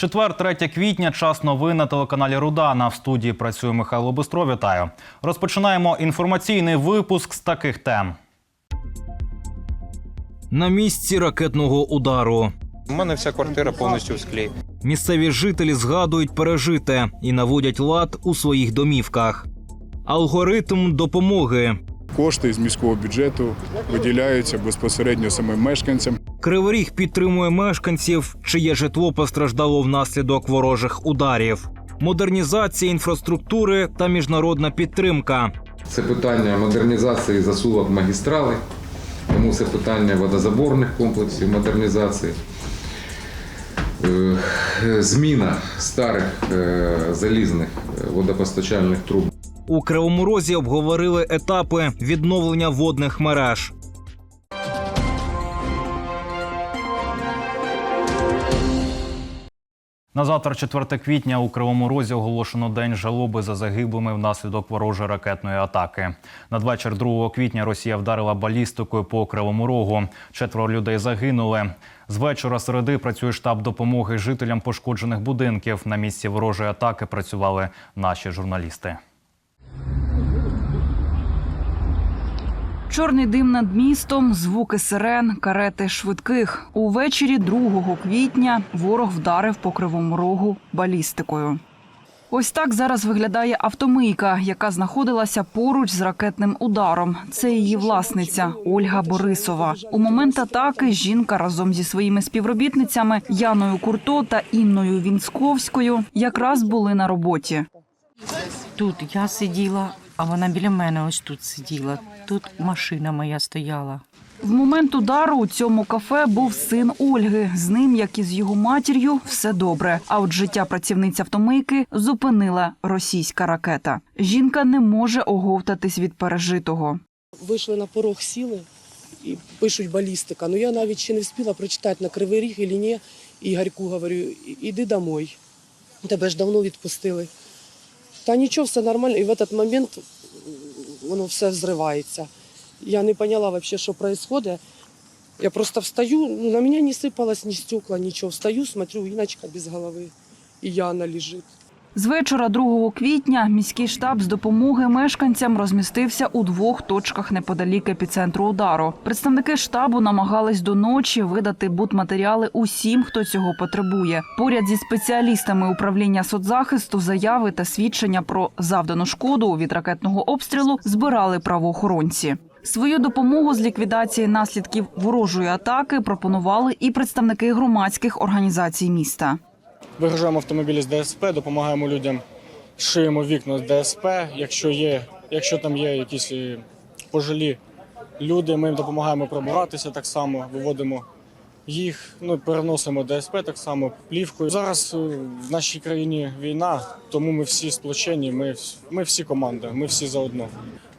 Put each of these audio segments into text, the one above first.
Четвер, 3 квітня, час новин на телеканалі Рудана. В студії працює Михайло Бистро. Вітаю. Розпочинаємо інформаційний випуск з таких тем. На місці ракетного удару У мене вся квартира повністю в склі. місцеві жителі згадують пережите і наводять лад у своїх домівках. Алгоритм допомоги. Кошти з міського бюджету виділяються безпосередньо самим мешканцям. Кривий Ріг підтримує мешканців, чиє житло постраждало внаслідок ворожих ударів. Модернізація інфраструктури та міжнародна підтримка. Це питання модернізації засувок магістрали, тому це питання водозаборних комплексів модернізації, Е, зміна старих е, залізних е, водопостачальних труб. У Кривому Розі обговорили етапи відновлення водних мереж. На завтра, 4 квітня, у Кривому Розі оголошено день жалоби за загиблими внаслідок ворожої ракетної атаки. Надвечір 2 квітня Росія вдарила балістикою по Кривому Рогу. Четверо людей загинули. З вечора середи працює штаб допомоги жителям пошкоджених будинків. На місці ворожої атаки працювали наші журналісти. Чорний дим над містом, звуки сирен, карети швидких. Увечері 2 квітня ворог вдарив по кривому рогу балістикою. Ось так зараз виглядає автомийка, яка знаходилася поруч з ракетним ударом. Це її власниця Ольга Борисова. У момент атаки жінка разом зі своїми співробітницями Яною Курто та Інною Вінсковською якраз були на роботі. Тут я сиділа, а вона біля мене ось тут сиділа. Тут машина моя стояла. В момент удару у цьому кафе був син Ольги. З ним, як і з його матір'ю, все добре. А от життя працівниць автомийки зупинила російська ракета. Жінка не може оговтатись від пережитого. Вийшли на порог, сіли і пишуть балістика. Ну я навіть ще не встигла прочитати на кривий ріг і ні. І Гарьку говорю, іди домой. Тебе ж давно відпустили. Та нічого, все нормально. І в этот момент воно все взривається. Я не поняла вообще, що відбувається. Я просто встаю, ну, на мене не сипалось ні стекла, нічого. Встаю, смотрю, Іночка без голови. І Яна лежить. З вечора 2 квітня міський штаб з допомоги мешканцям розмістився у двох точках неподалік епіцентру удару. Представники штабу намагались до ночі видати будматеріали усім, хто цього потребує. Поряд зі спеціалістами управління соцзахисту заяви та свідчення про завдану шкоду від ракетного обстрілу збирали правоохоронці. Свою допомогу з ліквідації наслідків ворожої атаки пропонували і представники громадських організацій міста. Вигружаємо автомобілі з ДСП, допомагаємо людям, шиємо вікна з ДСП. Якщо є, якщо там є якісь е, пожилі люди, ми їм допомагаємо пробиратися так само, виводимо їх, ну переносимо ДСП так само плівкою. Зараз е, в нашій країні війна, тому ми всі сплочені. Ми, ми всі команда, ми всі заодно.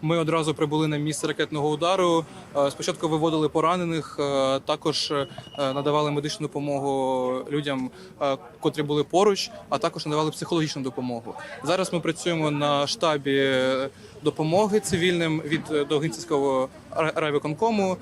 Ми одразу прибули на місце ракетного удару. Е, Спочатку виводили поранених, е, також е, надавали медичну допомогу людям, котрі були поруч, а також надавали психологічну допомогу. Зараз ми працюємо на штабі допомоги цивільним від Довгинцівського ра- райвиконкому.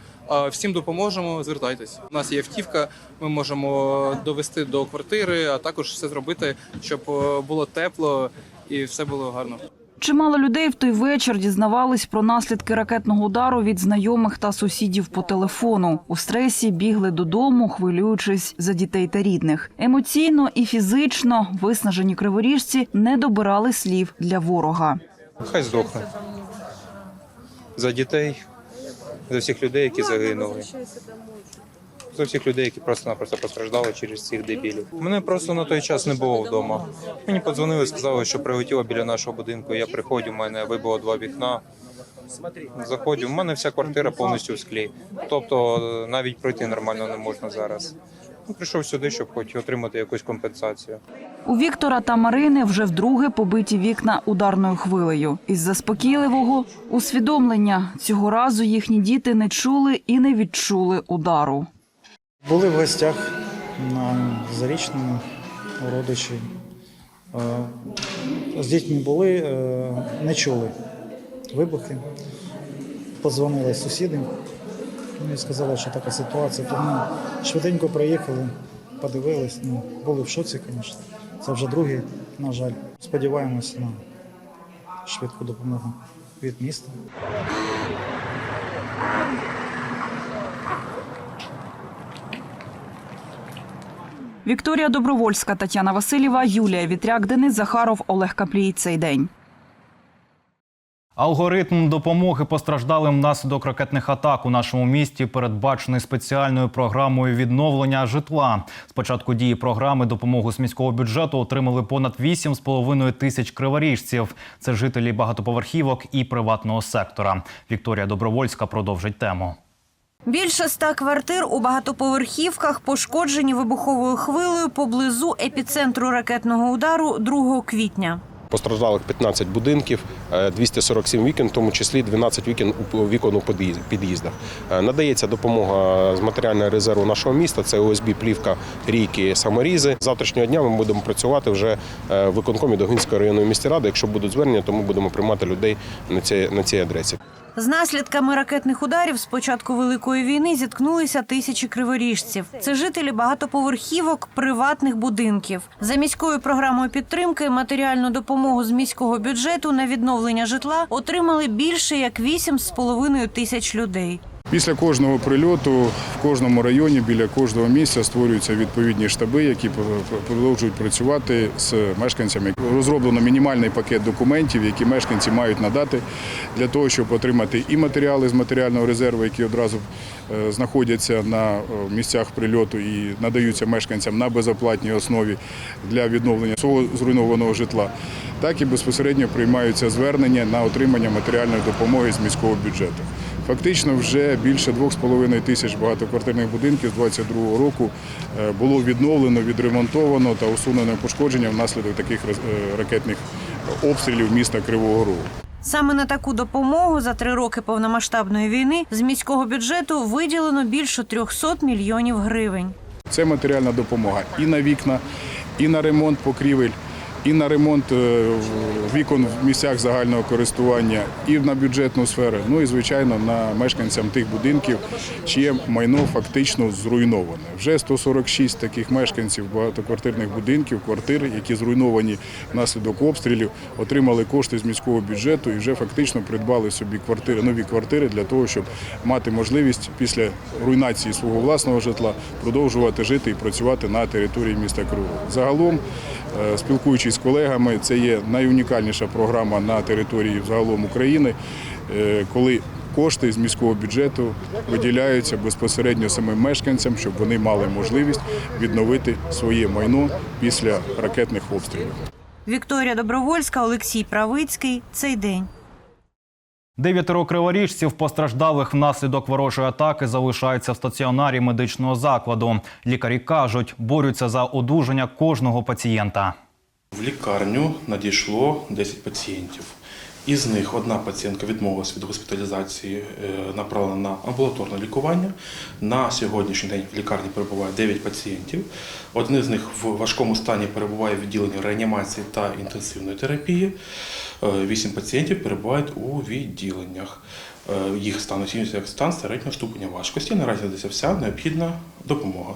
Всім допоможемо. Звертайтесь. У нас є автівка. Ми можемо довести до квартири, а також все зробити, щоб було тепло і все було гарно. Чимало людей в той вечір дізнавались про наслідки ракетного удару від знайомих та сусідів по телефону. У стресі бігли додому, хвилюючись за дітей та рідних. Емоційно і фізично виснажені криворіжці не добирали слів для ворога. Хай здохне. За дітей, за всіх людей, які загинули. Всіх людей, які просто-напросто постраждали через цих дебілів. Мене просто на той час не було вдома. Мені подзвонили, сказали, що прилетіло біля нашого будинку. Я приходжу, у мене вибило два вікна. Заходжу, у мене вся квартира повністю в склі. Тобто навіть пройти нормально не можна зараз. Ну, прийшов сюди, щоб хоч отримати якусь компенсацію. У Віктора та Марини вже вдруге побиті вікна ударною хвилею. Із заспокійливого усвідомлення цього разу їхні діти не чули і не відчули удару. Були в гостях на зарічному родичі. Е, З дітьми були, е, не чули вибухи. Подзвонили сусіди. Ну і сказали, що така ситуація. Тому швиденько приїхали, подивились, ну, були в шоці, звісно. Це вже другий, на жаль. Сподіваємось на швидку допомогу від міста. Вікторія Добровольська, Тетяна Васильєва, Юлія Вітряк, Денис Захаров, Олег Каплій. Цей день. Алгоритм допомоги постраждалим внаслідок ракетних атак у нашому місті передбачений спеціальною програмою відновлення житла. З початку дії програми допомогу з міського бюджету отримали понад 8,5 тисяч криворіжців. Це жителі багатоповерхівок і приватного сектора. Вікторія Добровольська продовжить тему. Більше ста квартир у багатоповерхівках пошкоджені вибуховою хвилею поблизу епіцентру ракетного удару 2 квітня. Постраждалих 15 будинків, е, 247 вікон, в тому числі 12 вікон у вікон у під'їздах. Е, Надається допомога з матеріального резерву нашого міста. Це ОСБ, плівка, рійки, саморізи. Завтрашнього дня ми будемо працювати вже е, в виконкомі Догинської районної міської ради. Якщо будуть звернення, то ми будемо приймати людей на цій, на цій адресі. З наслідками ракетних ударів з початку великої війни зіткнулися тисячі криворіжців. Це жителі багатоповерхівок, приватних будинків. За міською програмою підтримки матеріальну допомогу з міського бюджету на відновлення житла отримали більше як 8,5 тисяч людей. Після кожного прильоту в кожному районі біля кожного місця створюються відповідні штаби, які продовжують працювати з мешканцями. Розроблено мінімальний пакет документів, які мешканці мають надати для того, щоб отримати і матеріали з матеріального резерву, які одразу е, знаходяться на е, місцях прильоту і надаються мешканцям на безоплатній основі для відновлення свого зруйнованого житла, так і безпосередньо приймаються звернення на отримання матеріальної допомоги з міського бюджету. Фактично, вже більше 2,5 тисяч багатоквартирних будинків з 2022 року е, було відновлено, відремонтовано та усунено пошкодження внаслідок таких е, ракетних обстрілів міста Кривого Рогу. Саме на таку допомогу за три роки повномасштабної війни з міського бюджету виділено більше 300 мільйонів гривень. Це матеріальна допомога і на вікна, і на ремонт покрівель, і на ремонт е, вікон в місцях загального користування, і на бюджетну сферу. Ну і звичайно на мешканцям тих будинків, чиє майно фактично зруйноване. Вже 146 таких мешканців багатоквартирних будинків, квартир, які зруйновані внаслідок обстрілів, отримали кошти з міського бюджету і вже фактично придбали собі квартири, нові квартири для того, щоб мати можливість після руйнації свого власного житла продовжувати жити і працювати на території міста Кривого. Загалом, спілкуючись з колегами, це є найунікальніша програма на території загалом України, е, коли кошти з міського бюджету виділяються безпосередньо самим мешканцям, щоб вони мали можливість відновити своє майно після ракетних обстрілів. Вікторія Добровольська, Олексій Правицький. Цей день. Дев'ятеро криворіжців, постраждалих внаслідок ворожої атаки, залишаються в стаціонарі медичного закладу. Лікарі кажуть, борються за одужання кожного пацієнта. В лікарню надійшло 10 пацієнтів. Із них одна пацієнтка відмовилась від госпіталізації, е, направлена на амбулаторне лікування. На сьогоднішній день в лікарні перебуває 9 пацієнтів. Один з них в важкому стані перебуває в відділенні реанімації та інтенсивної терапії. Е, Вісім пацієнтів перебувають у відділеннях. Е, Їх стан оцінюється як стан середнього ступеня важкості. Наразі надається вся необхідна допомога.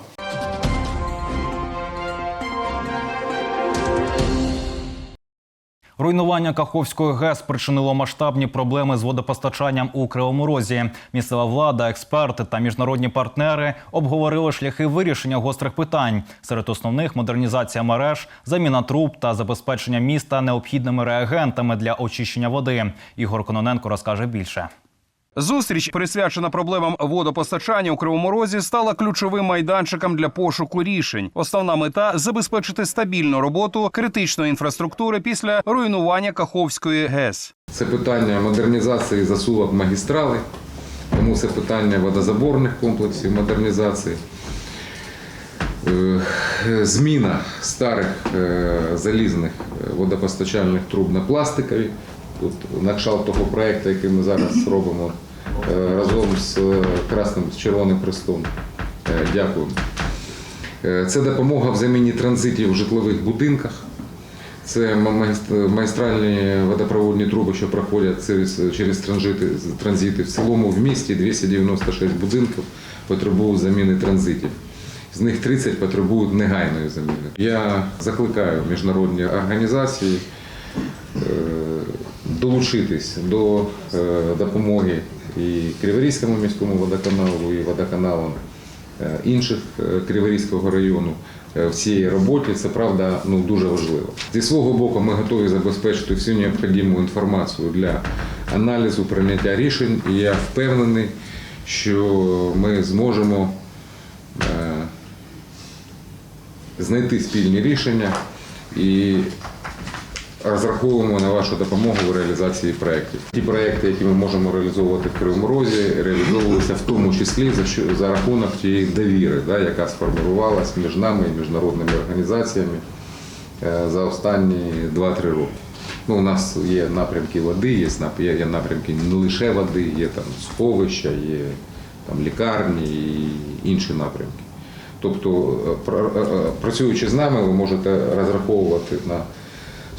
Руйнування Каховської ГЕС спричинило масштабні проблеми з водопостачанням у Кривому Розі. Місцева влада, експерти та міжнародні партнери обговорили шляхи вирішення гострих питань. Серед основних модернізація мереж, заміна труб та забезпечення міста необхідними реагентами для очищення води. Ігор Кононенко розкаже більше. Зустріч, присвячена проблемам водопостачання у Кривому Розі, стала ключовим майданчиком для пошуку рішень. Основна мета забезпечити стабільну роботу критичної інфраструктури після руйнування Каховської ГЕС. Це питання модернізації засувок магістрали, тому це питання водозаборних комплексів модернізації, Е, зміна старих е, залізних е, водопостачальних труб на пластикові. Тут на кшталт того проєкту, який ми зараз робимо е, разом з е, Красним з Червоним Хрестом. Е, Дякую. Це допомога в заміні транзитів в житлових будинках. Це магіст- магістральні водопроводні труби, що проходять через, транзити, транзити. В цілому в місті 296 будинків потребують заміни транзитів. з них 30 потребують негайної заміни. Я закликаю міжнародні організації долучитись до е, допомоги і Криворізькому міському водоканалу, і водоканалам е, інших е, Криворізького району е, в цій роботі. Це правда ну, дуже важливо. Зі свого боку ми готові забезпечити всю необхідну інформацію для аналізу прийняття рішень, і я впевнений, що ми зможемо е, знайти спільні рішення і розраховуємо на вашу допомогу в реалізації проєктів. Ті проєкти, які ми можемо реалізовувати в Кривому Розі, реалізовуються в тому числі за, що- за рахунок тієї довіри, да, яка сформувалась між нами і міжнародними організаціями е, за останні 2-3 роки. Ну, у нас є напрямки води, є, напрямки не лише води, є там сховища, є там лікарні і інші напрямки. Тобто, е, е, працюючи з нами, ви можете розраховувати на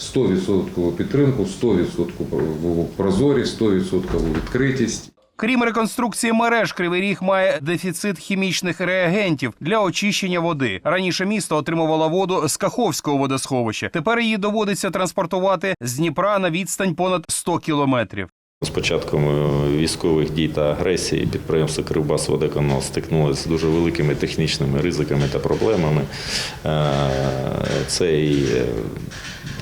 100% підтримку, 100% прозорість, 100% відкритість. Крім реконструкції мереж, Кривий Ріг має дефіцит хімічних реагентів для очищення води. Раніше місто отримувало воду з Каховського водосховища. Тепер її доводиться транспортувати з Дніпра на відстань понад 100 кілометрів. З початком е, військових дій та агресії підприємство Кривбасводоканал стикнулося з дуже великими технічними ризиками та проблемами. Е, Це і е,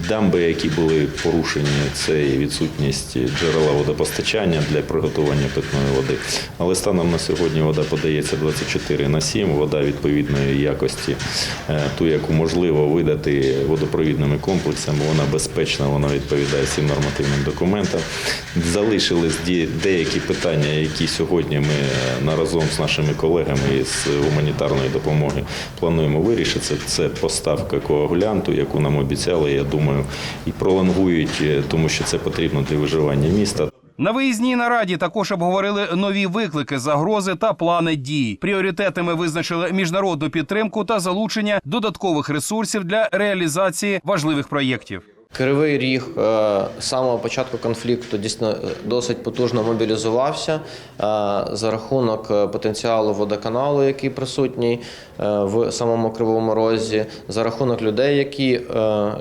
дамби, які були порушені, це і відсутність джерела водопостачання для приготування питної води. Але станом на сьогодні вода подається 24 на 7, вода відповідної якості, е, ту, яку можливо видати водопровідними комплексами, вона безпечна, вона відповідає всім нормативним документам. Залишились деякі питання, які сьогодні ми е, на- разом з нашими колегами з гуманітарної допомоги плануємо вирішити. Це поставка коагулянту, яку нам обіцяли, я думаю, і пролонгують, е, тому що це потрібно для виживання міста. На виїзній нараді також обговорили нові виклики, загрози та плани дій. Пріоритетами визначили міжнародну підтримку та залучення додаткових ресурсів для реалізації важливих проєктів. Кривий ріг е, з самого початку конфлікту дійсно е, досить потужно мобілізувався е, за рахунок потенціалу водоканалу, який присутній в самому Кривому Розі, за рахунок людей, які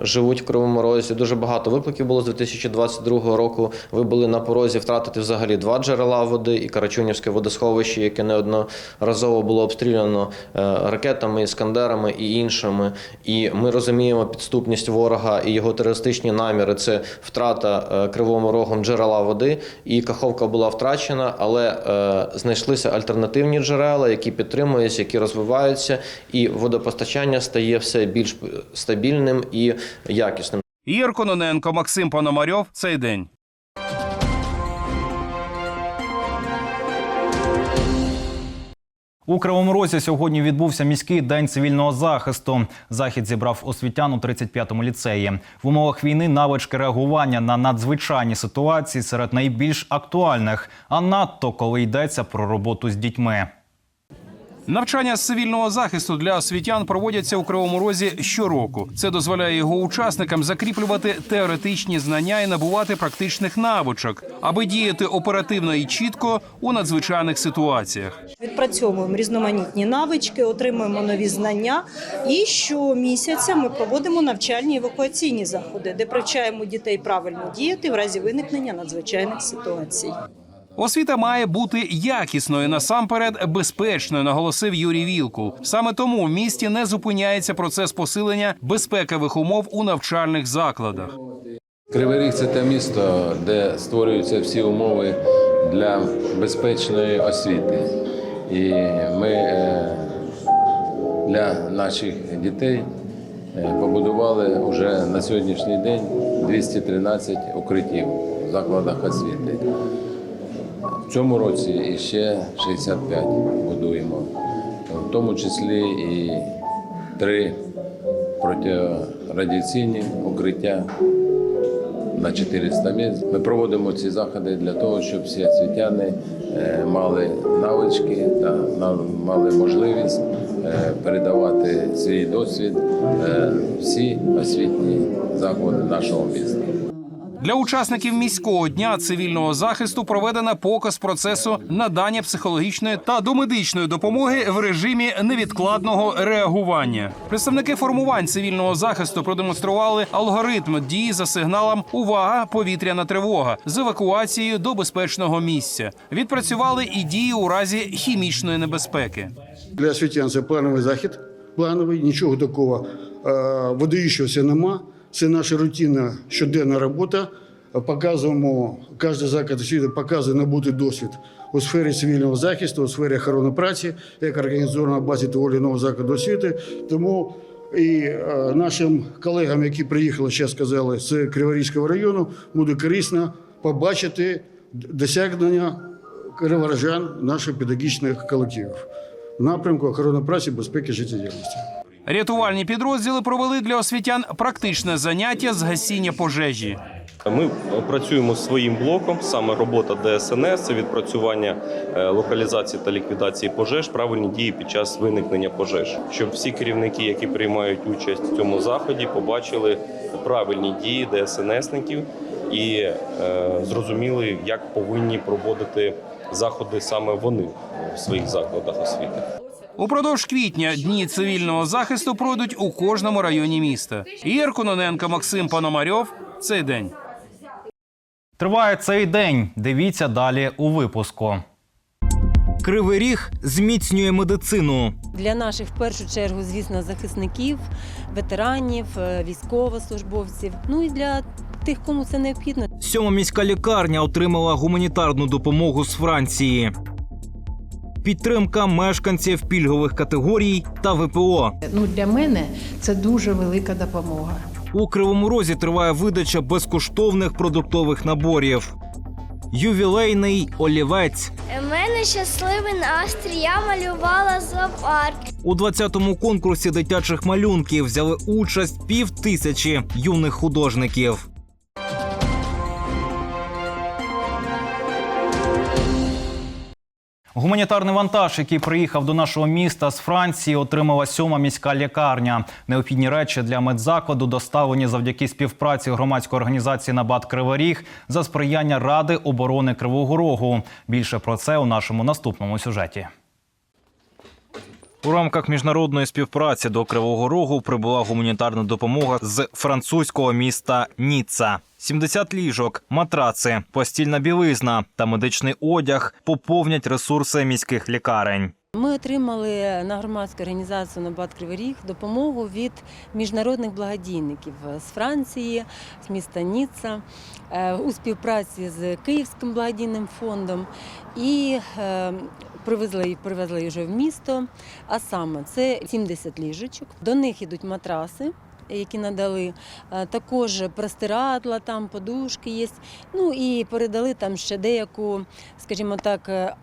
живуть в Кривому Розі. Дуже багато викликів було з 2022 року. Ви були на порозі втратити взагалі два джерела води і Карачунівське водосховище, яке неодноразово було обстріляно ракетами, іскандерами і іншими. І ми розуміємо підступність ворога і його терористичні наміри. Це втрата е, кривому рогом джерела води, і каховка була втрачена, але е, знайшлися альтернативні джерела, які підтримуються, які розвиваються, і водопостачання стає все більш стабільним і якісним. Ігор Максим Пономарьов. Цей день. У Кривому Розі сьогодні відбувся міський день цивільного захисту. Захід зібрав освітян у 35-му ліцеї. В умовах війни навички реагування на надзвичайні ситуації серед найбільш актуальних, а надто коли йдеться про роботу з дітьми. Навчання з цивільного захисту для освітян проводяться у Кривому Розі щороку. Це дозволяє його учасникам закріплювати теоретичні знання і набувати практичних навичок, аби діяти оперативно і чітко у надзвичайних ситуаціях. Відпрацьовуємо різноманітні навички, отримуємо нові знання. І щомісяця ми проводимо навчальні евакуаційні заходи, де привчаємо дітей правильно діяти в разі виникнення надзвичайних ситуацій. Освіта має бути якісною насамперед безпечною, наголосив Юрій Вілкул. Саме тому в місті не зупиняється процес посилення безпекових умов у навчальних закладах. Кривий Ріг це те місто, де створюються всі умови для безпечної освіти. І ми е, для наших дітей е, побудували вже на сьогоднішній день 213 укриттів в закладах освіти. Цьому році іще 65 будуємо, в тому числі і три протирадіаційні укриття на 400 місць. Ми проводимо ці заходи для того, щоб всі освітяни е, мали навички та мали можливість е, передавати свій досвід е, всі освітні заклади нашого міста. Для учасників міського дня цивільного захисту проведено показ процесу надання психологічної та домедичної допомоги в режимі невідкладного реагування. Представники формувань цивільного захисту продемонстрували алгоритм дії за сигналом Увага! Повітряна тривога з евакуацією до безпечного місця. Відпрацювали і дії у разі хімічної небезпеки. Для освітян це плановий захід, плановий, нічого такого е, видаючогося нема. Це наша рутинна щоденна робота. Показуємо, кожен заклад освіти показує набутий досвід у сфері цивільного захисту, у сфері охорони праці, як організована базі того чи іншого закладу освіти. Тому і е, нашим колегам, які приїхали, ще сказали, з Криворізького району, буде корисно побачити досягнення криворожан наших педагогічних колективів в напрямку охорони праці, безпеки, життєдіяльності. Рятувальні підрозділи провели для освітян практичне заняття з гасіння пожежі. Ми працюємо своїм блоком, саме робота ДСНС, це відпрацювання е, локалізації та ліквідації пожеж, правильні дії під час виникнення пожеж, щоб всі керівники, які приймають участь в цьому заході, побачили правильні дії ДСНСників і е, зрозуміли, як повинні проводити заходи саме вони в своїх закладах освіти. Упродовж квітня дні цивільного захисту пройдуть у кожному районі міста. Ігор Кононенко, Максим Пономарьов. Цей день. Триває цей день. Дивіться далі у випуску. Кривий ріг зміцнює медицину. Для наших в першу чергу, звісно, захисників, ветеранів, е, військовослужбовців. Ну і для тих, кому це необхідно. Сьома міська лікарня отримала гуманітарну допомогу з Франції. Підтримка мешканців пільгових категорій та ВПО. Ну для мене це дуже велика допомога. У Кривому Розі триває видача безкоштовних продуктових наборів. Ювілейний олівець. У мене щасливий настрій. Я малювала зоопарк. У 20-му конкурсі дитячих малюнків взяли участь пів тисячі юних художників. Гуманітарний вантаж, який приїхав до нашого міста з Франції, отримала сьома міська лікарня. Необхідні речі для медзакладу доставлені завдяки співпраці громадської організації Набат Кривий Ріг за сприяння Ради оборони Кривого Рогу. Більше про це у нашому наступному сюжеті. У рамках міжнародної співпраці до Кривого Рогу прибула гуманітарна допомога з французького міста Ніцца. 70 ліжок, матраци, постільна білизна та медичний одяг поповнять ресурси міських лікарень. Ми отримали на громадську організацію Набат Кривий Ріг допомогу від міжнародних благодійників з Франції, з міста Ніцца, е, у співпраці з Київським благодійним фондом і привезли, привезли вже в місто. А саме це 70 ліжечок. До них йдуть матраси. Які надали також простирадла, там подушки є. Ну і передали там ще деяку, скажімо так, е,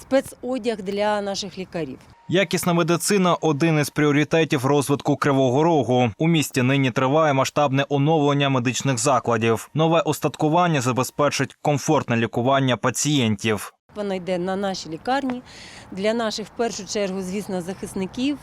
спецодяг для наших лікарів. Якісна медицина один із пріоритетів розвитку Кривого Рогу. У місті нині триває масштабне оновлення медичних закладів. Нове устаткування забезпечить комфортне лікування пацієнтів. Вона йде на наші лікарні для наших в першу чергу, звісно, захисників,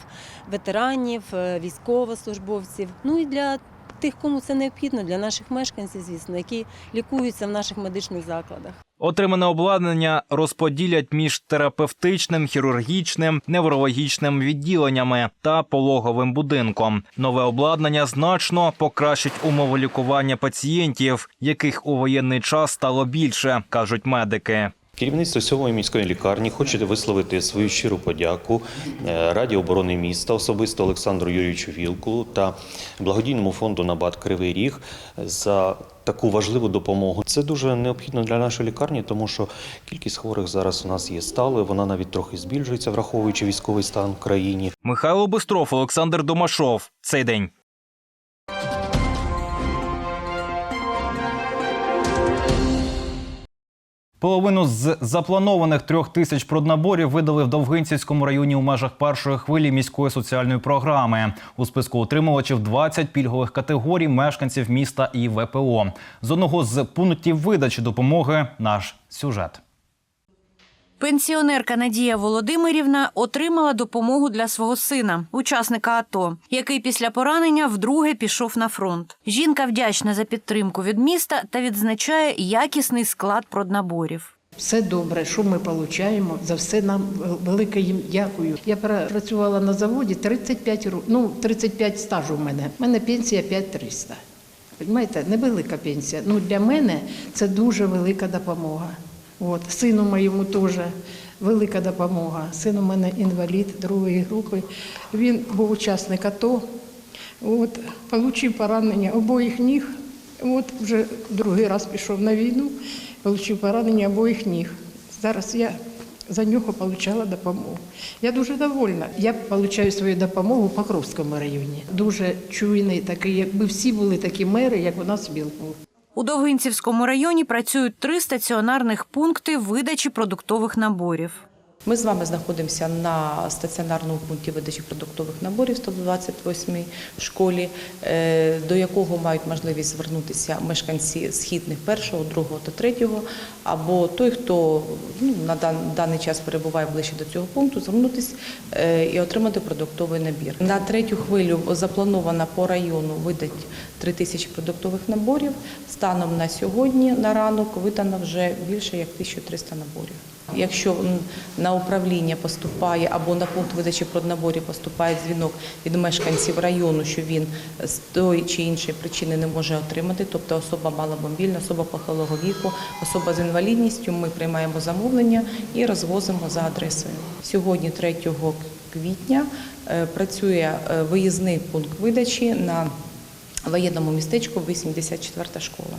ветеранів, е, військовослужбовців. Ну і для тих, кому це необхідно, для наших мешканців, звісно, які лікуються в наших медичних закладах. Отримане обладнання розподілять між терапевтичним, хірургічним, неврологічним відділеннями та пологовим будинком. Нове обладнання значно покращить умови лікування пацієнтів, яких у воєнний час стало більше, кажуть медики. Керівництво сьомої міської лікарні хоче висловити свою щиру подяку е, Раді оборони міста, особисто Олександру Юрійовичу Вілкулу та благодійному фонду Набат Кривий Ріг за таку важливу допомогу. Це дуже необхідно для нашої лікарні, тому що кількість хворих зараз у нас є сталою. Вона навіть трохи збільшується, враховуючи військовий стан в країні. Михайло Бистров, Олександр Домашов. Цей день. Половину з запланованих трьох тисяч проднаборів видали в Довгинцівському районі у межах першої хвилі міської соціальної програми. У списку отримувачів 20 пільгових категорій мешканців міста і ВПО. З одного з пунктів видачі допомоги наш сюжет. Пенсіонерка Надія Володимирівна отримала допомогу для свого сина, учасника АТО, який після поранення вдруге пішов на фронт. Жінка вдячна за підтримку від міста та відзначає якісний склад проднаборів. Все добре, що ми отримуємо, за все нам велике їм дякую. Я працювала на заводі 35 років, ну 35 стажу в мене. У мене пенсія 5300. Понимаєте, невелика пенсія. Ну для мене це дуже велика допомога. От сину моєму теж велика допомога. Син у мене інвалід другої групи. Він був учасник АТО. От, отримав поранення обоїх ніг. От вже другий раз пішов на війну, отримав поранення обоїх ніг. Зараз я за нього отримала допомогу. Я дуже довольна. Я отримую свою допомогу в Покровському районі. Дуже чуйний такий, якби всі були такі мери, як у нас Білков. У Довгинцівському районі працюють три стаціонарних пункти видачі продуктових наборів. Ми з вами знаходимося на стаціонарному пункті видачі продуктових наборів 128 школі, е, до якого мають можливість звернутися мешканці східних першого, другого та третього, або той, хто ну, на даний час перебуває ближче до цього пункту, звернутися е, і отримати продуктовий набір. На третю хвилю заплановано по району видати 3 тисячі продуктових наборів. Станом на сьогодні на ранок видано вже більше як 1300 наборів. Якщо на управління поступає або на пункт видачі проднаборів поступає дзвінок від мешканців району, що він з тої чи іншої причини не може отримати, тобто особа маломобільна, особа похилого віку, особа з інвалідністю, ми приймаємо замовлення і розвозимо за адресою. Сьогодні, 3 квітня, е, працює е, виїзний пункт видачі на воєнному містечку 84 школа.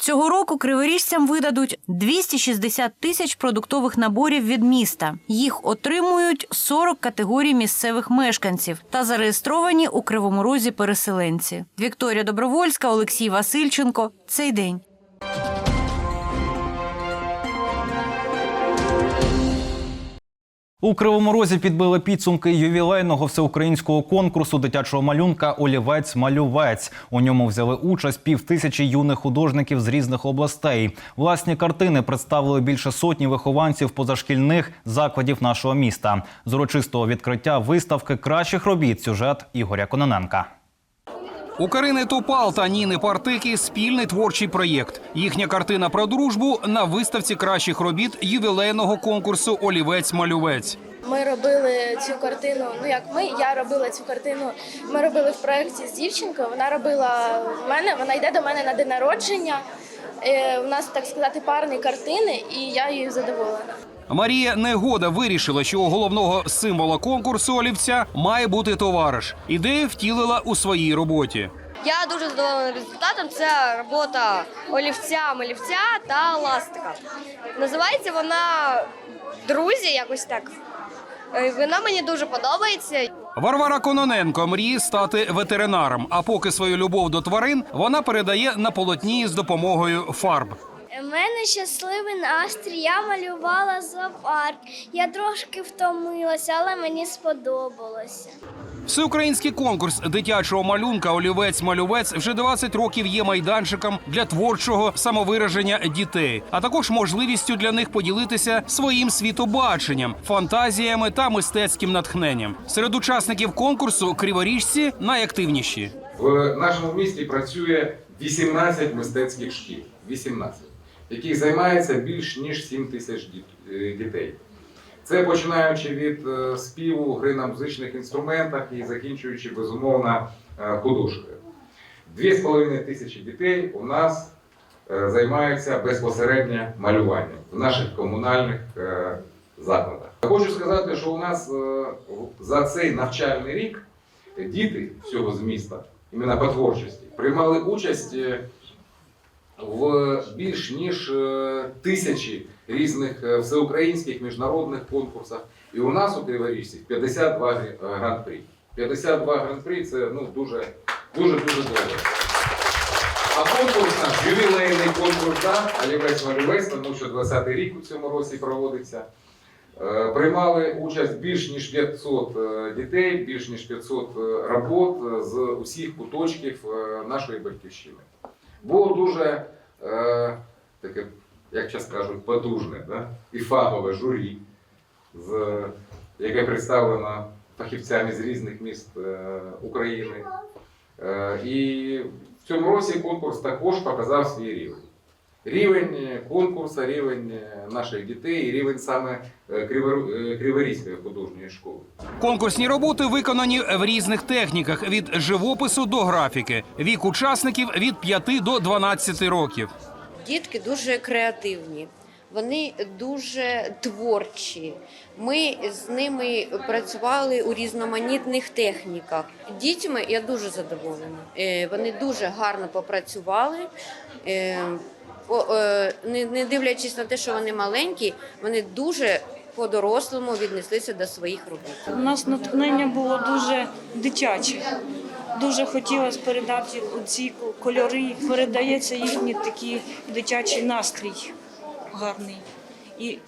Цього року криворіжцям видадуть 260 тисяч продуктових наборів від міста. Їх отримують 40 категорій місцевих мешканців та зареєстровані у Кривому Розі переселенці. Вікторія Добровольська, Олексій Васильченко. Цей день. У Кривому Розі підбили підсумки ювілейного всеукраїнського конкурсу дитячого малюнка Олівець-малювець. У ньому взяли участь пів тисячі юних художників з різних областей. Власні картини представили більше сотні вихованців позашкільних закладів нашого міста. З урочистого відкриття виставки кращих робіт сюжет Ігоря Кононенка. У Карини Топал та Ніни Партики спільний творчий проєкт. Їхня картина про дружбу на виставці кращих робіт ювілейного конкурсу Олівець-малювець. Ми робили цю картину. Ну як ми, я робила цю картину. Ми робили в проєкті з дівчинкою. Вона робила в мене. Вона йде до мене на день народження. Е, У нас так сказати парні картини, і я її задоволена. Марія Негода вирішила, що у головного символа конкурсу олівця має бути товариш. Ідею втілила у своїй роботі. Я дуже задоволена результатом. Це робота олівця, малівця та ластика. Називається вона Друзі, якось так. Е, Вона мені дуже подобається. Варвара Кононенко мріє стати ветеринаром. А поки свою любов до тварин вона передає на полотні з допомогою фарб. У мене щасливий настрій. Я малювала зоопарк. Я трошки втомилася, але мені сподобалося. Всеукраїнський конкурс дитячого малюнка Олівець-малювець вже 20 років є майданчиком для творчого самовираження дітей, а також можливістю для них поділитися своїм світобаченням, фантазіями та мистецьким натхненням. Серед учасників конкурсу криворіжці найактивніші. В нашому місті працює 18 мистецьких шкіл, 18, в яких займається більш ніж 7 тисяч е, дітей. Це починаючи від е, співу, гри на музичних інструментах і закінчуючи безумовно е, художкою. Дві з половиною тисячі дітей у нас займаються безпосередньо малюванням в наших комунальних закладах. Хочу сказати, що у нас за цей навчальний рік діти всього з міста, іменно по творчості, приймали участь в більш ніж е, тисячі різних е, всеукраїнських міжнародних конкурсах. І у нас у Криворіжці 52 е, гран-прі. 52 гран-прі це ну, дуже, дуже, дуже добре. А конкурс наш ювілейний конкурс, Олівець Малювець, тому що 20-й рік у цьому році проводиться. Приймали участь більш ніж 500 е, дітей, більш ніж 500 е, робот з усіх куточків нашої батьківщини. Було дуже е, таке як час кажуть, потужне да? і фахове журі, з, яке представлено фахівцями з різних міст е, України. Е, і в цьому році конкурс також показав свій рівень. Рівень конкурсу, рівень е, наших дітей рівень саме Криворізької художньої школи. Конкурсні роботи виконані в різних техніках від живопису до графіки. Вік учасників від 5 до 12 років. Дітки дуже креативні, вони дуже творчі. Ми з ними працювали у різноманітних техніках. Дітьми я дуже задоволена. Е, Вони дуже гарно попрацювали. Е, по- е, Не не дивлячись на те, що вони маленькі, вони дуже по-дорослому віднеслися до своїх робіт. У нас натхнення було дуже дитяче. Дуже хотілося передати ці кольори. Передається їхній такий дитячий настрій гарний. І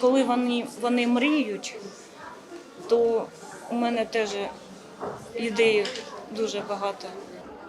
коли вони, вони мріють, то у мене теж ідей дуже багато.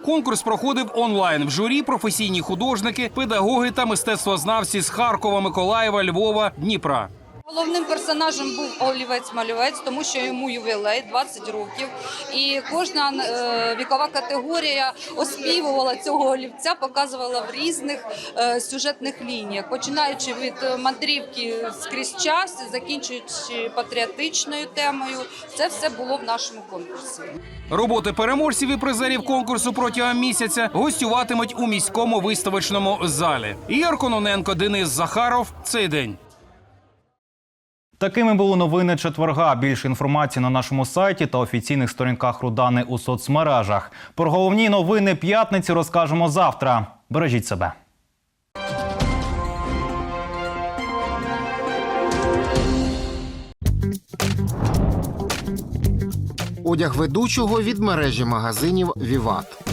Конкурс проходив онлайн. В журі професійні художники, педагоги та мистецтвознавці з Харкова, Миколаєва, Львова, Дніпра. Головним персонажем був олівець-малювець, тому що йому ювілей 20 років. І кожна е, вікова категорія оспівувала цього олівця, показувала в різних е, сюжетних лініях, починаючи від мандрівки скрізь час, закінчуючи патріотичною темою. Це все було в нашому конкурсі. Роботи переможців і призерів конкурсу протягом місяця гостюватимуть у міському виставочному залі. Ігор Кононенко, Денис Захаров. Цей день. Такими були новини четверга. Більше інформації на нашому сайті та офіційних сторінках Рудани у соцмережах. Про головні новини п'ятниці розкажемо завтра. Бережіть себе. Одяг ведучого від мережі магазинів Віват.